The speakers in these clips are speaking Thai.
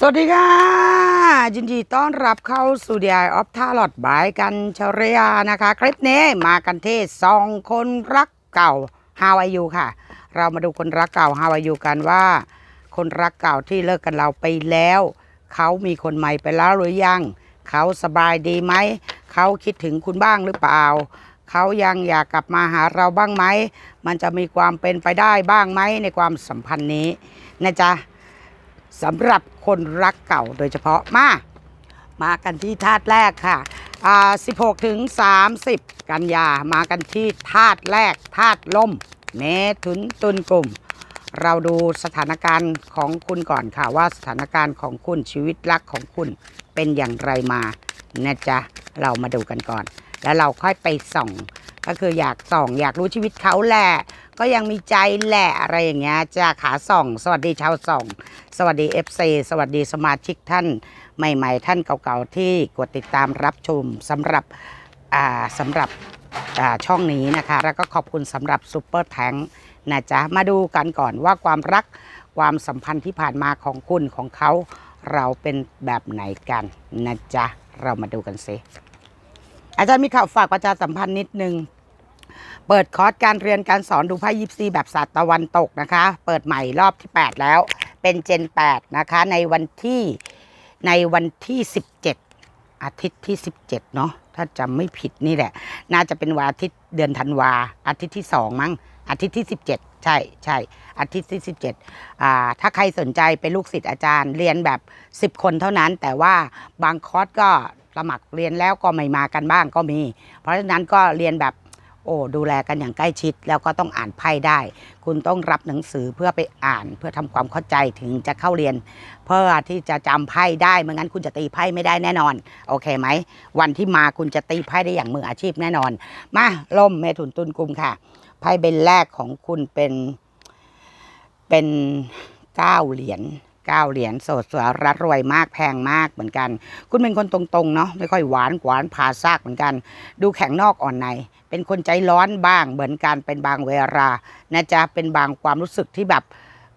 สวัสดีค่ะยินดีต้อนรับเข้าสู่ดีไอออฟท่าหลอดบายกันชรยานะคะ คลิปนี้มากันที่สองคนรักเก่าฮาวายูค่ะ เรามาดูคนรักเก่าฮาวายูกันว่า คนรักเก่าที่เลิกกันเราไปแล้ว เขามีคนใหม่ไปแล้วหรือยัง เขาสบายดีไหม เขาคิดถึงคุณบ้างหรือเปล่า เขายังอยากกลับมาหาเราบ้างไหม มันจะมีความเป็นไปได้บ้างไหมในความสัมพันธ์นี้นะจ๊ะ สำหรับคนรักเก่าโดยเฉพาะมา มากันที่ธาตุแรกค่ะอ่า16ถึง30 กันยามากันที่ธาตุแรกธาตุลมเมถุนตุลกลุ่ม เราดูสถานการณ์ของคุณก่อนค่ะว่าสถานการณ์ของคุณชีวิตรักของคุณเป็นอย่างไรมานะจ๊ะเรามาดูกันก่อน แล้วเราค่อยไปส่อง ก็คืออยากส่อง อยากรู้ชีวิตเขาแหละ ก็ยังมีใจแหละอะไรอย่างเงี้ยจะขาส่อง สวัสดีชาวส่อง สวัสดี FC สวัสดีสมาชิกท่านใหม่ ๆ ท่านเก่าๆที่กดติดตามรับชมสำหรับอ่าสำหรับอ่าช่องนี้นะคะ แล้วก็ขอบคุณสำหรับซูเปอร์แทงนะจ๊ะ มาดูกันก่อนว่าความรักความสัมพันธ์ที่ผ่านมาของคุณของเขา เราเป็นแบบไหนกันนะจ๊ะ เรามาดูกันสิอาจารย์มีข่าวฝากประชาสัมพันธ์นิดนึง เปิดคอร์สการเรียนการสอนดูไพ่ยิปซีแบบศาสตร์ตะวันตกนะคะ เปิดใหม่รอบที่ 8 แล้ว เป็นเจน 8 นะคะ ในวันที่ในวันที่ 17 อาทิตย์ที่ 17 เนาะถ้าจำไม่ผิดนี่แหละ น่าจะเป็นวันอาทิตย์เดือนธันวา อาทิตย์ที่ 2 มั้ง อาทิตย์ที่ 17 ใช่ใช่อาทิตย์ที่ 17อ่าถ้าใครสนใจเป็นลูกศิษย์อาจารย์เรียนแบบ 10 คนเท่านั้น แต่ว่าบางคอร์สก็สมัครเรียนแล้วก็ไม่มากันบ้างก็มี เพราะฉะนั้นก็เรียนแบบ โอ้ดูแลกันอย่างใกล้ชิด แล้วก็ต้องอ่านไพ่ได้ คุณต้องรับหนังสือเพื่อไปอ่าน เพื่อทำความเข้าใจถึงจะเข้าเรียน เพื่อที่จะจำไพ่ได้ไม่งั้นคุณจะตีไพ่ไม่ได้แน่นอน โอเคไหม วันที่มาคุณจะตีไพ่ได้อย่างมืออาชีพแน่นอน มาล่มเมถุนตุลกุมค่ะไพ่ใบแรกของคุณเป็นเป็นเก้าเหรียญเก้าเหรียญโสดสวยรัดรวยมากแพงมากเหมือนกัน คุณเป็นคนตรงๆเนาะไม่ค่อยหวานหวานผ่าซากเหมือนกัน ดูแข็งนอกอ่อนใน เป็นคนใจร้อนบ้างเหมือนกันเป็นบางเวลานะจ๊ะเป็นบางความรู้สึกที่แบบ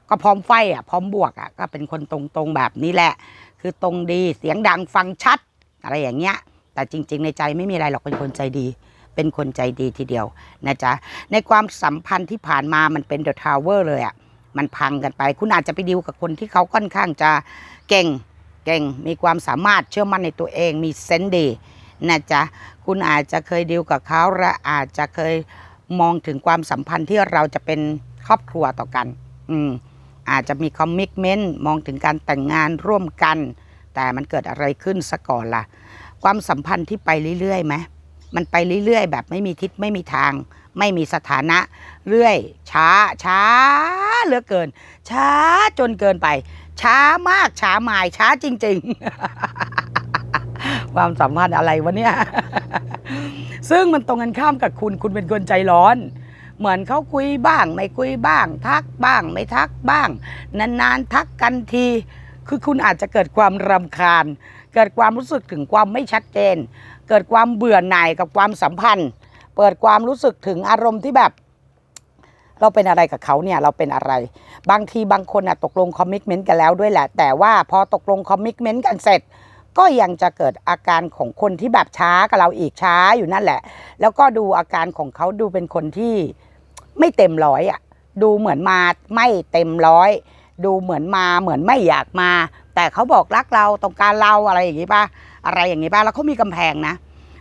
ก็พร้อมไฟอะพร้อมบวกอะก็เป็นคนตรงๆแบบนี้แหละ คือตรงดีเสียงดังฟังชัด อะไรอย่างเงี้ย แต่จริง ๆ ในใจไม่มีอะไรหรอกเป็นคนใจดี เป็นคนใจดีทีเดียวนะจ๊ะในความสัมพันธ์ที่ผ่านมามันเป็นเดอะทาวเวอร์เลยอะมันพังกันไป คุณอาจจะไปดิวกับคนที่เขาค่อนข้างจะเก่งเก่งมีความสามารถเชื่อมั่นในตัวเองมีเซนส์ดี นะจ๊ะคุณอาจจะเคยดีลกับเขาและอาจจะเคยมองถึงความสัมพันธ์ที่เราจะเป็นครอบครัวต่อกัน อืมอาจจะมีคอมมิชเมนต์มองถึงการแต่งงานร่วมกัน แต่มันเกิดอะไรขึ้นซะก่อนล่ะ ความสัมพันธ์ที่ไปเรื่อยๆไหมมันไปเรื่อยๆ แบบไม่มีทิศไม่มีทาง ไม่มีสถานะ เรื่อย ช้า ช้าเหลือเกิน ช้าจนเกินไป ช้ามากช้าหมายช้าจริง ๆ ความสัมพันธ์อะไรวะเนี่ย ซึ่งมันตรงกันข้ามกับคุณคุณเป็นคนใจร้อน เหมือนเขาคุยบ้าง ไม่คุยบ้าง ทักบ้าง ไม่ทักบ้าง นานๆทักกันที คือคุณอาจจะเกิดความรำคาญ เกิดความรู้สึกถึงความไม่ชัดเจน เกิดความเบื่อหน่ายกับความสัมพันธ์ เปิดความรู้สึกถึงอารมณ์ที่แบบเราเป็นอะไรกับเขาเนี่ยเราเป็นอะไร บางทีบางคนอะตกลงคอมมิชเมนต์กันแล้วด้วยแหละ แต่ว่าพอตกลงคอมมิชเมนต์กันเสร็จ ก็ยังจะเกิดอาการของคนที่แบบช้ากับเราอีกช้าอยู่นั่นแหละ แล้วก็ดูอาการของเขาดูเป็นคนที่ไม่เต็มร้อยอะดูเหมือนมาไม่เต็มร้อย ดูเหมือนมาเหมือนไม่อยากมา แต่เขาบอกรักเราต้องการเราอะไรอย่างนี้ป่ะอะไรอย่างนี้ป่ะแล้วเขามีกำแพงนะ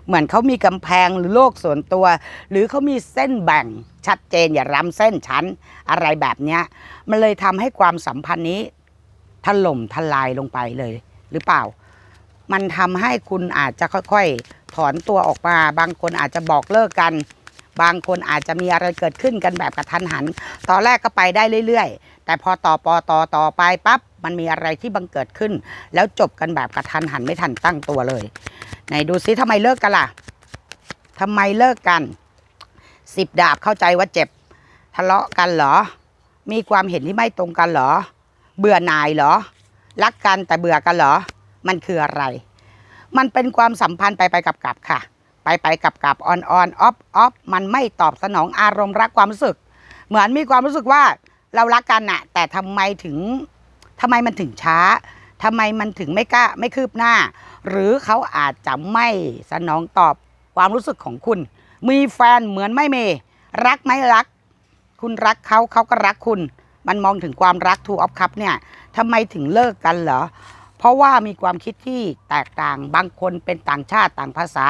เหมือนเขามีกำแพงหรือโลกส่วนตัว หรือเขามีเส้นแบ่งชัดเจนอย่าล้ำเส้นชั้นอะไรแบบเนี้ย มันเลยทำให้ความสัมพันธ์นี้ถล่มทลายลงไปเลยหรือเปล่า มันทำให้คุณอาจจะค่อยๆ ถอนตัวออกมา บางคนอาจจะบอกเลิกกัน บางคนอาจจะมีอะไรเกิดขึ้นกันแบบกระทันหัน ตอนแรกก็ไปได้เรื่อยๆ แต่พอต่อปอต่อต่อไปปั๊บมันมีอะไรที่บังเกิดขึ้น แล้วจบกันแบบกระทันหันไม่ทันตั้งตัวเลยไหนดูซิทำไมเลิกกันล่ะทำไมเลิกกันสิบดาบเข้าใจว่าเจ็บ ทะเลาะกันเหรอ มีความเห็นที่ไม่ตรงกันเหรอ เบื่อหน่ายเหรอ รักกันแต่เบื่อกันเหรอ มันคืออะไร มันเป็นความสัมพันธ์ไปไปกับกับๆค่ะ ไปไปกับกับออนออนออฟออฟมันไม่ตอบสนองอารมณ์รักความรู้สึก เหมือนมีความรู้สึกว่าเรารักกันน่ะแต่ทำไมถึงทำไมมันถึงช้าทำไมมันถึงไม่กล้าไม่คืบหน้า หรือเขาอาจจะไม่สนองตอบความรู้สึกของคุณ มีแฟนเหมือนไม่เม รักไหมรัก คุณรักเขาเขาก็รักคุณ มันมองถึงความรักทูออฟคัพเนี่ยทำไมถึงเลิกกันเหรอ เพราะว่ามีความคิดที่แตกต่าง บางคนเป็นต่างชาติต่างภาษา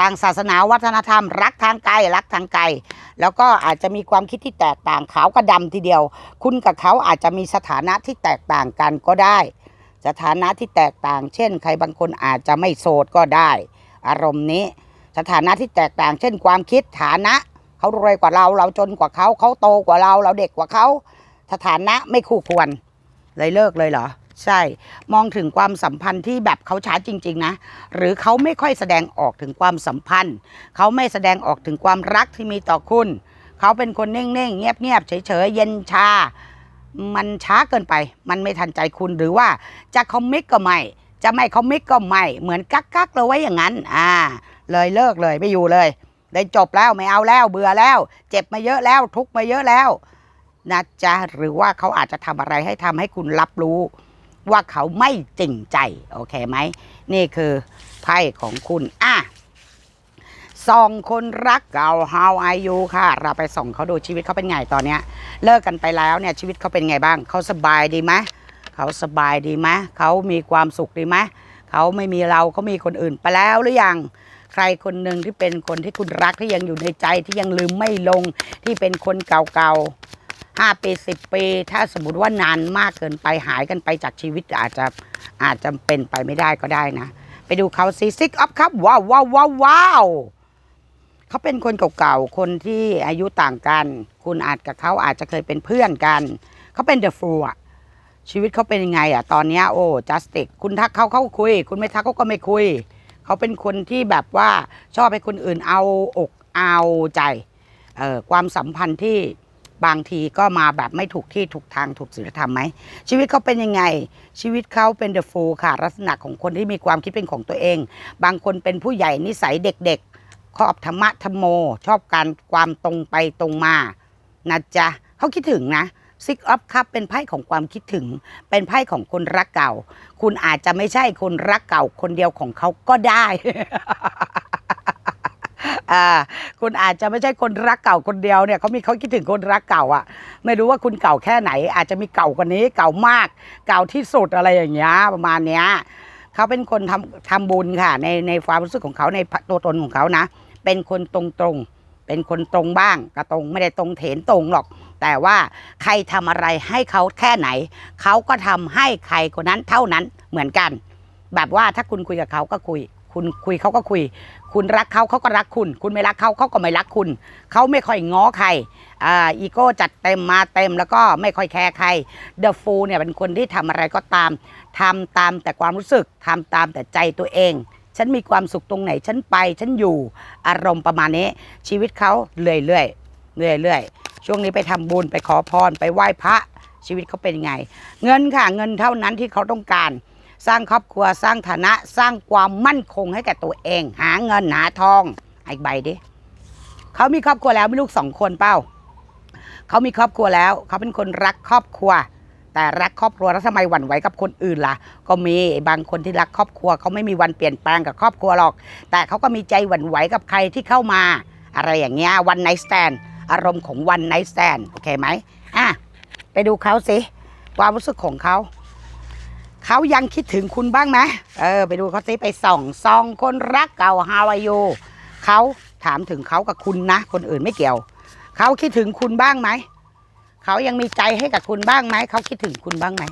ต่างศาสนาวัฒนธรรม รักทางไกลรักทางไกล แล้วก็อาจจะมีความคิดที่แตกต่างขาวกับดำทีเดียว คุณกับเขาอาจจะมีสถานะที่แตกต่างกันก็ได้ สถานะที่แตกต่าง เช่น ใครบางคนอาจจะไม่โสดก็ได้ อารมณ์นี้ สถานะที่แตกต่าง เช่น ความคิดฐานะเขารวยกว่าเราเราจนกว่าเขาเขาโตกว่าเราเราเด็กกว่าเขาสถานะไม่คู่ควรเลยเลิกเลยเหรอ ใช่ มองถึงความสัมพันธ์ที่แบบเขาช้าจริง ๆ นะ หรือเขาไม่ค่อยแสดงออกถึงความสัมพันธ์ เขาไม่แสดงออกถึงความรักที่มีต่อคุณ เขาเป็นคนเน่งๆ เงียบๆ เฉยๆ เย็นชา มันช้าเกินไป มันไม่ทันใจคุณหรือว่าจะคอมมิตก็ไม่ จะไม่คอมมิตก็ไม่ เหมือนกักกักๆเราไว้อย่างนั้น อ่า เลยเลิกเลยไม่อยู่เลย ได้จบแล้วไม่เอาแล้วเบื่อแล้ว เจ็บมาเยอะแล้วทุกมาเยอะแล้วนะจ๊ะหรือว่าเขาอาจจะทำอะไรให้ทำให้คุณรับรู้ ว่าเขาไม่จริงใจ โอเคไหม นี่คือไพ่ของคุณอะสองคนรักเก่า How are you ค่ะ เราไปส่องเขาดูชีวิตเขาเป็นไงตอนเนี้ย เลิกกันไปแล้วเนี่ยชีวิตเขาเป็นไงบ้าง เขาสบายดีไหมเขาสบายดีไหมเขามีความสุขดีไหมเขาไม่มีเราเขามีคนอื่นไปแล้วหรือยังใครคนหนึ่งที่เป็นคนที่คุณรักที่ยังอยู่ในใจที่ยังลืมไม่ลงที่เป็นคนเก่าๆ ห้าปีสิบปี ถ้าสมมติว่านานมากเกินไปหายกันไปจากชีวิตอาจจะอาจจะเป็นไปไม่ได้ก็ได้นะ ไปดูเขาซีซิกอัพครับ ว้าวว้าวว้าววาวเขาเป็นคนเก่าๆ คนที่อายุต่างกัน คุณอาจกับเขาอาจจะเคยเป็นเพื่อนกัน เขาเป็นเดอะฟูอะชีวิตเขาเป็นยังไงอะตอนนี้โอ้จัสติกคุณทักเขาเขาคุย คุณไม่ทักเขาก็ไม่คุย เขาเป็นคนที่แบบว่าชอบให้คนอื่นเอาอกเอาใจเอ่อความสัมพันธ์ที่ บางทีก็มาแบบไม่ถูกที่ถูกทางถูกศีลธรรมไหมชีวิตเขาเป็นยังไง ชีวิตเขาเป็นเดอะฟูค่ะลักษณะของคนที่มีความคิดเป็นของตัวเอง บางคนเป็นผู้ใหญ่นิสัยเด็กๆชอบธรรมะธรรมโม ชอบการความตรงไปตรงมานะจ๊ะเขาคิดถึงนะซิกอัพครับเป็นไพ่ของความคิดถึง เป็นไพ่ของคนรักเก่า คุณอาจจะไม่ใช่คนรักเก่าคนเดียวของเขาก็ได้ อ่าคุณอาจจะไม่ใช่คนรักเก่าคนเดียวเนี่ยเขามีเขาคิดถึงคนรักเก่าอะ ไม่รู้ว่าคุณเก่าแค่ไหน อาจจะมีเก่ากว่านี้เก่ามาก เก่าที่สุดอะไรอย่างเงี้ยประมาณเนี้ยเขาเป็นคนทำทำบุญค่ะ ในในความรู้สึกของเขาในตัวตนของเขานะ เป็นคนตรงตรงๆเป็นคนตรงบ้างกระตรงไม่ได้ตรงเถนตรงหรอก แต่ว่าใครทำอะไรให้เขาแค่ไหน เขาก็ทำให้ใครคนนั้นเท่านั้นเหมือนกัน แบบว่าถ้าคุณคุยกับเขาก็คุย คุณคุยเขาก็คุย คุณรักเขาเขาก็รักคุณ คุณไม่รักเขาเขาก็ไม่รักคุณ เขาไม่ค่อยง้อใครอ่าอีโก้จัดเต็มมาเต็มแล้วก็ไม่ค่อยแคร์ใครเดอะฟูเนี่ยเป็นคนที่ทำอะไรก็ตามทำตามแต่ความรู้สึกทำตามแต่ใจตัวเอง ฉันมีความสุขตรงไหน ฉันไป ฉันอยู่อารมณ์ประมาณนี้ ชีวิตเขาเรื่อยเรื่อยเรื่อยเรื่อยช่วงนี้ไปทำบุญไปขอพรไปไหว้พระชีวิตเขาเป็นยังไง เงินค่ะเงินเท่านั้นที่เขาต้องการ สร้างครอบครัวสร้างฐานะสร้างความมั่นคงให้แก่ตัวเอง หาเงินหาทองไอ้ใบดิเขามีครอบครัวแล้วมีลูกสองคนเป้าเขามีครอบครัวแล้วเขาเป็นคนรักครอบครัว แต่รักครอบครัวแล้วทำไมหวั่นไหวกับคนอื่นล่ะ ก็มีบางคนที่รักครอบครัวเขาไม่มีวันเปลี่ยนแปลงกับครอบครัวหรอก แต่เขาก็มีใจหวั่นไหวกับใครที่เข้ามา อะไรอย่างเงี้ยวันไนสแตนอารมณ์ของวันไนสแตนโอเคไหมอะไปดูเขาสิความรู้สึกของเขา เขายังคิดถึงคุณบ้างไหมเออ ไปดูเขาสิไปส่องซองคนรักเก่าฮาวายโยเขาถามถึงเขากับคุณนะ คนอื่นไม่เกี่ยว เขาคิดถึงคุณบ้างไหม เขายังมีใจให้กับคุณบ้างไหม เขาคิดถึงคุณบ้างไหม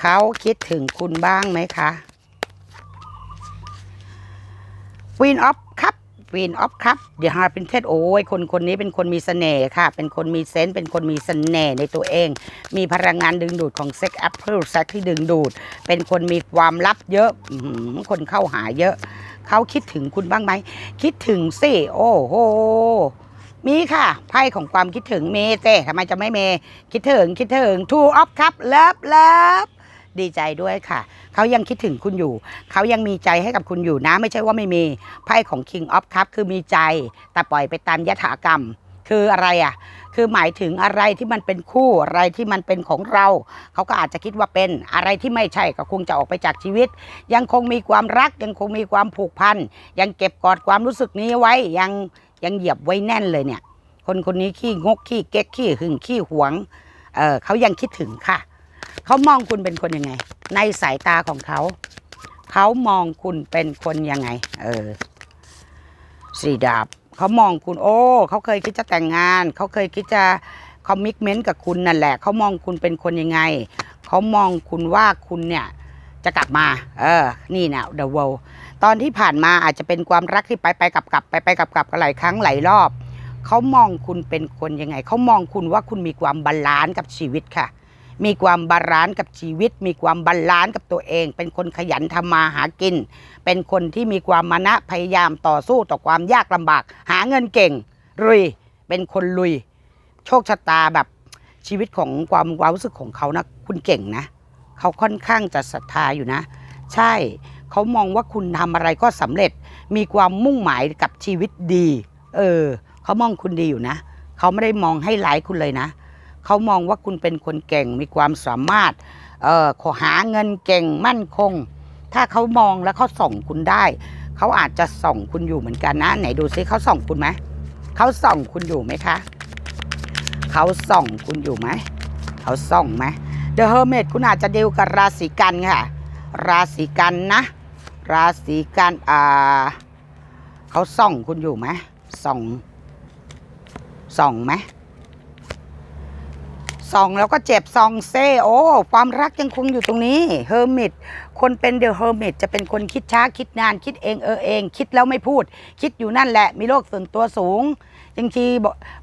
เขาคิดถึงคุณบ้างไหมคะ Queen of Cup Queen of Cup เดี๋ยวฮาเป็นเทศโอ้ยคนคนนี้เป็นคนมีเสน่ห์ค่ะ เป็นคนมีเซนส์เป็นคนมีเสน่ห์ในตัวเอง มีพลังงานดึงดูดของเซ็กแอปเปิลเซ็กที่ดึงดูด เป็นคนมีความลับเยอะคนเข้าหาเยอะ เขาคิดถึงคุณบ้างไหม คิดถึงสิ โอ้โหมีค่ะ ไพ่ของความคิดถึงเมเจทำไมจะไม่เม คิดถึงคิดถึง two of cup เลิฟเลิฟ ดีใจด้วยค่ะ เขายังคิดถึงคุณอยู่ เขายังมีใจให้กับคุณอยู่นะ ไม่ใช่ว่าไม่มีไพ่ของ king of cup คือมีใจ แต่ปล่อยไปตามยถากรรม คืออะไรอะ คือหมายถึงอะไรที่มันเป็นคู่อะไรที่มันเป็นของเรา เขาก็อาจจะคิดว่าเป็นอะไรที่ไม่ใช่ก็คงจะออกไปจากชีวิต ยังคงมีความรัก ยังคงมีความผูกพันยังเก็บกอดความรู้สึกนี้ไว้ยังยังเหยียบไว้แน่นเลยเนี่ย คนคนนี้ขี้งกขี้เก๊กขี้หึงขี้หวงเออเขายังคิดถึงค่ะ เขามองคุณเป็นคนยังไง ในสายตาของเขา เขามองคุณเป็นคนยังไง เออสี่ดาบเขามองคุณโอ้เขาเคยคิดจะแต่งงาน เขาเคยคิดจะคอมมิชเมนต์กับคุณนั่นแหละ เขามองคุณเป็นคนยังไง เขามองคุณว่าคุณเนี่ยจะกลับมา เออ นี่นะ The World ตอนที่ผ่านมาอาจจะเป็นความรักที่ไปไปกลับกลับไปไปกลับกลับกันหลายครั้งหลายรอบ เขามองคุณเป็นคนยังไง เขามองคุณว่าคุณมีความบาลานซ์กับชีวิตค่ะ มีความบาลานซ์กับชีวิต มีความบาลานซ์กับตัวเอง เป็นคนขยันทำมาหากิน เป็นคนที่มีความมานะพยายามต่อสู้ต่อความยากลำบาก หาเงินเก่งลุยเป็นคนลุย โชคชะตาแบบชีวิตของความความรู้สึกของเขานะคุณเก่งนะเขาค่อนข้างจะศรัทธาอยู่นะ ใช่เขามองว่าคุณทำอะไรก็สำเร็จ มีความมุ่งหมายกับชีวิตดี เออเขามองคุณดีอยู่นะเขาไม่ได้มองให้ร้ายคุณเลยนะ เขามองว่าคุณเป็นคนเก่งมีความสามารถเอ่อขอหาเงินเก่งมั่นคง ถ้าเขามองแล้วเขาส่องคุณได้ เขาอาจจะส่องคุณอยู่เหมือนกันนะ ไหนดูซิเขาส่องคุณไหมเขาส่องคุณอยู่ไหมคะเขาส่องคุณอยู่ไหมเขาส่องไหม The Hermit คุณอาจจะเดีลกับราศีกันค่ะ ราศีกันนะ ราศีกันอ่าเขาส่องคุณอยู่ไหมส่องส่องไหม สองแล้วก็เจ็บซองเซ่โอ้ความรักยังคงอยู่ตรงนี้เฮอร์มิตคนเป็นเดอะเฮอร์มิตจะเป็นคนคิดช้าคิดนานคิดเองเออเอง คิดแล้วไม่พูด คิดอยู่นั่นแหละมีโลกส่วนตัวสูงบางที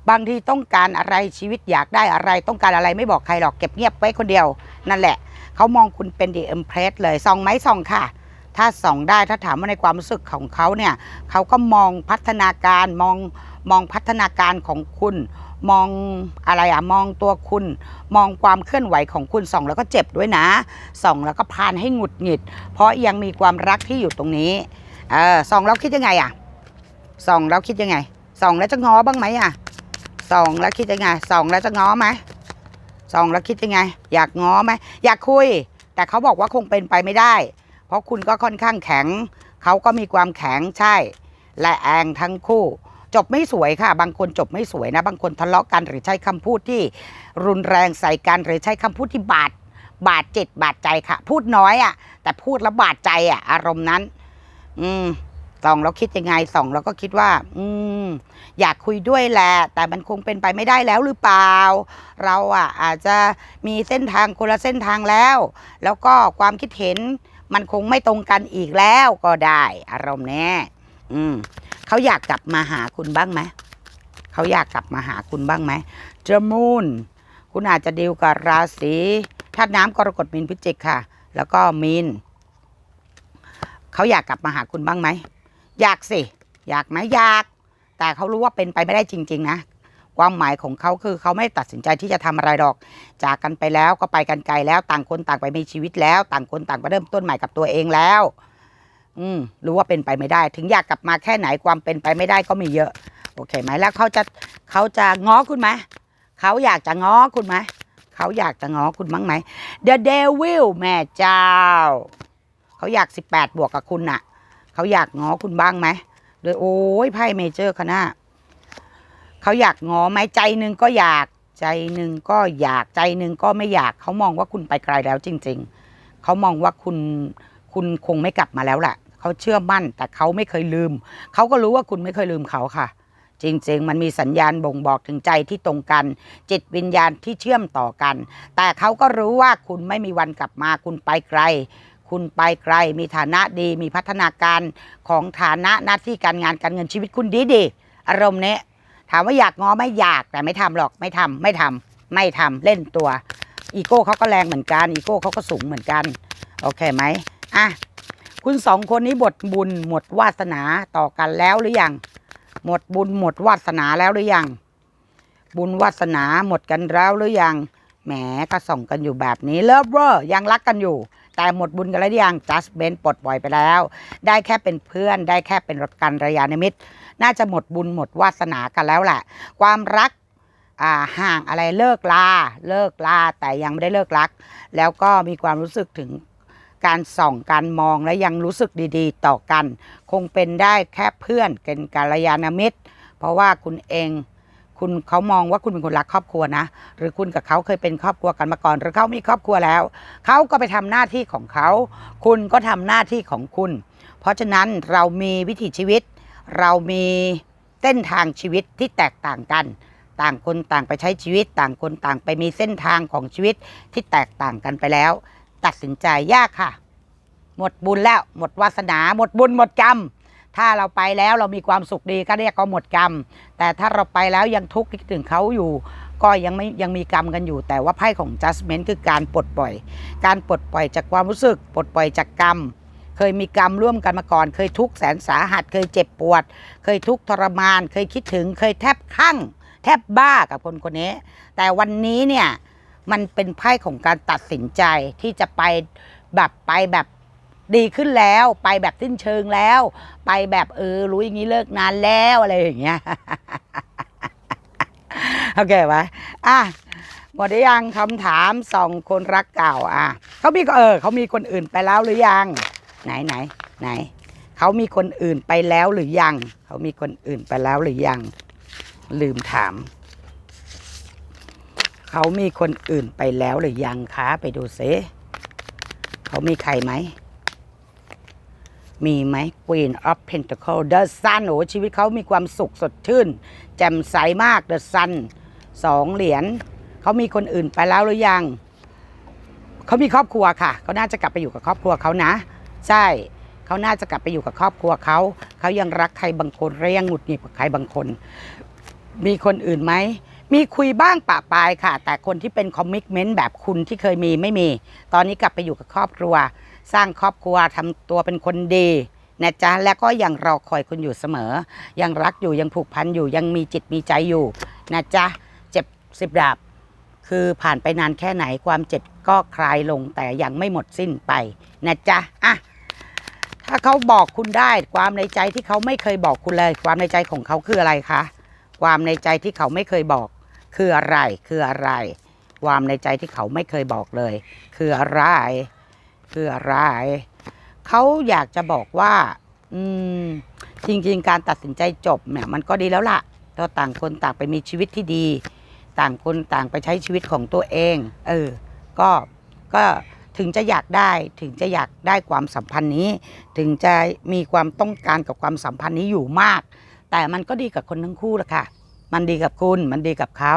บางทีต้องการอะไรชีวิตอยากได้อะไร ต้องการอะไรไม่บอกใครหรอกเก็บเงียบไว้คนเดียว นั่นแหละ เขามองคุณเป็นดีเอ็มเพรสเลยส่องไหมส่องค่ะถ้าส่องได้ถ้าถามว่าในความรู้สึกของเขาเนี่ยเขาก็มองพัฒนาการมองมองพัฒนาการของคุณ มองอะไรอะมองตัวคุณ มองความเคลื่อนไหวของคุณส่องแล้วก็เจ็บด้วยนะส่องแล้วก็พานให้หงุดหงิด เพราะยังมีความรักที่อยู่ตรงนี้เออส่องแล้วคิดยังไงอะส่องแล้วคิดยังไงส่องแล้วจะง้อบ้างไหมอะส่องแล้วคิดยังไงส่องแล้วจะง้อไหมส่องแล้วคิดยังไง อยากง้อไหมอยากคุย แต่เขาบอกว่าคงเป็นไปไม่ได้ เพราะคุณก็ค่อนข้างแข็ง เขาก็มีความแข็งใช่ และแองทั้งคู่ จบไม่สวยค่ะ บางคนจบไม่สวยนะ บางคนทะเลาะกันหรือใช้คำพูดที่รุนแรงใส่กันหรือใช้คำพูดที่บาดบาดจิตบาดใจค่ะ พูดน้อยอะ่ะ แต่พูดแล้วบาดใจอะ่ะ อารมณ์นั้น อืมส่องแล้วคิดยังไงส่องแล้วก็คิดว่า อืม อยากคุยด้วยแหละ แต่มันคงเป็นไปไม่ได้แล้วหรือเปล่า เราอะ อาจจะมีเส้นทางคนละเส้นทางแล้ว แล้วก็ความคิดเห็น มันคงไม่ตรงกันอีกแล้วก็ได้ อารมณ์แน่ อืมเขาอยากกลับมาหาคุณบ้างไหมเขาอยากกลับมาหาคุณบ้างไหมเจมูนคุณอาจจะดีลกับราศีธาตุน้ำกรกฎมีนพิจิกค่ะ แล้วก็มีนเขาอยากกลับมาหาคุณบ้างไหมอยากสิ อยากไหมอยาก แต่เขารู้ว่าเป็นไปไม่ได้จริง ๆ นะความหมายของเขาคือเขาไม่ตัดสินใจที่จะทำอะไรหรอก จากกันไปแล้วก็ไปกันไกลแล้วต่างคนต่างไปมีชีวิตแล้ว ต่างคนต่างไปเริ่มต้นใหม่กับตัวเองแล้ว อืมรู้ว่าเป็นไปไม่ได้ ถึงอยากกลับมาแค่ไหนความเป็นไปไม่ได้ก็มีเยอะ โอเคไหมแล้วเขาจะเขาจะง้อคุณไหมเขาอยากจะง้อคุณไหมเขาอยากจะง้อคุณบ้างไหม The Devil แม่เจ้าเขาอยากสิบแปดบวกกับคุณน่ะเขาอยากง้อคุณบ้างไหมเลยโอ้ยไพ่เมเจอร์คณะเขาอยากง้อไหมใจหนึ่งก็อยากใจหนึ่งก็อยากใจหนึ่งก็ไม่อยากเขามองว่าคุณไปไกลแล้วจริง ๆเขามองว่าคุณคุณคงไม่กลับมาแล้วแหละ เขาเชื่อมั่น แต่เขาไม่เคยลืม เขาก็รู้ว่าคุณไม่เคยลืมเขาค่ะ จริงๆ มันมีสัญญาณบ่งบอกถึงใจที่ตรงกัน จิตวิญญาณที่เชื่อมต่อกัน แต่เขาก็รู้ว่าคุณไม่มีวันกลับมาคุณไปไกล คุณไปไกล มีฐานะดี มีพัฒนาการของฐานะหน้าที่การงานการเงินชีวิตคุณดีดีๆอารมณ์เนี้ยถามว่าอยากง้อไม่อยากแต่ไม่ทำหรอกไม่ทำไม่ทำไม่ทำเล่นตัวอีโก้เขาก็แรงเหมือนกันอีโก้เขาก็สูงเหมือนกัน โอเคไหมอะ คุณสองคนนี้บทบุญหมดวาสนาต่อกันแล้วหรือยังหมดบุญหมดวาสนาแล้วหรือยังบุญวาสนาหมดกันแล้วหรือยังแหมก็ส่องกันอยู่แบบนี้เลิฟเวอร์ยังรักกันอยู่ แต่หมดบุญกันแล้วหรือยังจัสเบนปลดปล่อยไปแล้ว ได้แค่เป็นเพื่อน ได้แค่เป็นกันระยาณมิตรน่าจะหมดบุญหมดวาสนากันแล้วแหละ ความรักอ่าห่างอะไรเลิกลาเลิกลาแต่ยังไม่ได้เลิกรัก แล้วก็มีความรู้สึกถึง การส่องการมองและยังรู้สึกดีๆ ต่อกัน คงเป็นได้แค่เพื่อนเป็นกัลยาณมิตร เพราะว่าคุณเองคุณเขามองว่าคุณเป็นคนรักครอบครัวนะ หรือคุณกับเขาเคยเป็นครอบครัวกันมาก่อน หรือเขามีครอบครัวแล้ว เขาก็ไปทำหน้าที่ของเขา คุณก็ทำหน้าที่ของคุณ เพราะฉะนั้นเรามีวิถีชีวิต เรามีเส้นทางชีวิตที่แตกต่างกัน ต่างคนต่างไปใช้ชีวิต ต่างคนต่างไปมีเส้นทางของชีวิตที่แตกต่างกันไปแล้ว ตัดสินใจยากค่ะ หมดบุญแล้ว หมดวาสนา หมดบุญหมดกรรมถ้าเราไปแล้วเรามีความสุขดีก็เรียกว่าหมดกรรม แต่ถ้าเราไปแล้วยังทุกข์คิดถึงเขาอยู่ ก็ยังไม่ยังมีกรรมกันอยู่ แต่ว่าไพ่ของ judgment คือการปลดปล่อย การปลดปล่อยจากความรู้สึก ปลดปล่อยจากกรรม เคยมีกรรมร่วมกันมาก่อน เคยทุกข์แสนสาหัส เคยเจ็บปวด เคยทุกข์ทรมาน เคยคิดถึง เคยแทบคลั่ง แทบบ้ากับคนคนนี้ แต่วันนี้เนี่ย มันเป็นไพ่ของการตัดสินใจที่จะไปแบบไปแบบดีขึ้นแล้ว ไปแบบสิ้นเชิงแล้ว ไปแบบเออรู้อย่างนี้เลิกนานแล้วอะไรอย่างเงี้ยโอเคไหมอะหมดยังคำถามสองคนรักเก่าอะเขามีเออเขามีคนอื่นไปแล้วหรือยัง ไหนไหนไหนเขามีคนอื่นไปแล้วหรือยัง เขามีคนอื่นไปแล้วหรือยัง ลืมถาม เขามีคนอื่นไปแล้วหรือยังคะไปดูซิเขามีใครไหม มีไหม Queen of Pentacle The Sun โอ้ชีวิตเขามีความสุขสดชื่น แจ่มใสมาก The Sun สองเหรียญเขามีคนอื่นไปแล้วหรือยัง เขามีครอบครัวค่ะ เขาน่าจะกลับไปอยู่กับครอบครัวเขานะ ใช่เขาน่าจะกลับไปอยู่กับครอบครัวเขา เขายังรักใครบางคนและยังหงุดหงิดกับใครบางคน มีคนอื่นไหม มีคุยบ้างปะปายค่ะ แต่คนที่เป็นคอมมิชเมนต์แบบคุณที่เคยมีไม่มี ตอนนี้กลับไปอยู่กับครอบครัว สร้างครอบครัวทำตัวเป็นคนดีนะจ๊ะและก็ยังรอคอยคุณอยู่เสมอ ยังรักอยู่ยังผูกพันอยู่ยังมีจิตมีใจอยู่นะจ๊ะเจ็บสิบดาบคือผ่านไปนานแค่ไหนความเจ็บก็คลายลงแต่ยังไม่หมดสิ้นไปนะจ๊ะอะถ้าเขาบอกคุณได้ความในใจที่เขาไม่เคยบอกคุณเลย ความในใจของเขาคืออะไรคะความในใจที่เขาไม่เคยบอก คืออะไรคืออะไร ความในใจที่เขาไม่เคยบอกเลย คืออะไร คืออะไร เขาอยากจะบอกว่า อืม จริง ๆ การตัดสินใจจบเนี่ย มันก็ดีแล้วล่ะเราต่างคนต่างไปมีชีวิตที่ดี ต่างคนต่างไปใช้ชีวิตของตัวเอง เออ ก็ก็ถึงจะอยากได้ถึงจะอยากได้ความสัมพันธ์นี้ ถึงจะมีความต้องการกับความสัมพันธ์นี้อยู่มาก แต่มันก็ดีกับคนทั้งคู่ละค่ะ มันดีกับคุณ มันดีกับเขา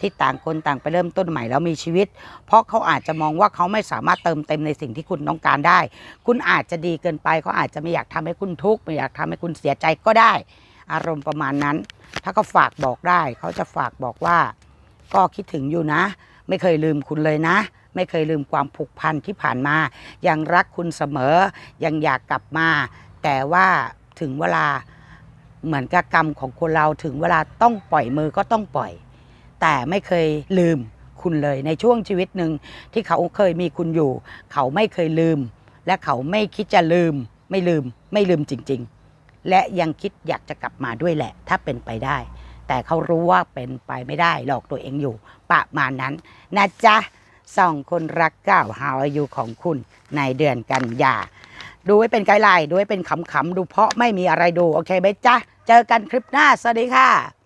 ที่ต่างคนต่างไปเริ่มต้นใหม่แล้วมีชีวิต เพราะเขาอาจจะมองว่าเขาไม่สามารถเติมเต็มในสิ่งที่คุณต้องการได้ คุณอาจจะดีเกินไปเขาอาจจะไม่อยากทำให้คุณทุกข์ไม่อยากทำให้คุณเสียใจก็ได้ อารมณ์ประมาณนั้น ถ้าเขาฝากบอกได้ เขาจะฝากบอกว่า ก็คิดถึงอยู่นะ ไม่เคยลืมคุณเลยนะไม่เคยลืมความผูกพันที่ผ่านมา ยังรักคุณเสมอ ยังอยากกลับมา แต่ว่าถึงเวลา เหมือนกับกรรมของคนเราถึงเวลาต้องปล่อยมือก็ต้องปล่อย แต่ไม่เคยลืมคุณเลยในช่วงชีวิตหนึ่งที่เขาเคยมีคุณอยู่ เขาไม่เคยลืม และเขาไม่คิดจะลืม ไม่ลืม ไม่ลืมจริง ๆ และยังคิดอยากจะกลับมาด้วยแหละ ถ้าเป็นไปได้ แต่เขารู้ว่าเป็นไปไม่ได้หลอกตัวเองอยู่ ประมาณนั้นนะจ๊ะสองคนรักเก่าฮาวอายุของคุณในเดือนกันยา ดูไว้เป็นไกด์ไลน์ดูไว้เป็นขำๆดูเพราะไม่มีอะไรดู โอเคไหมจ๊ะ เจอกันคลิปหน้า สวัสดีค่ะ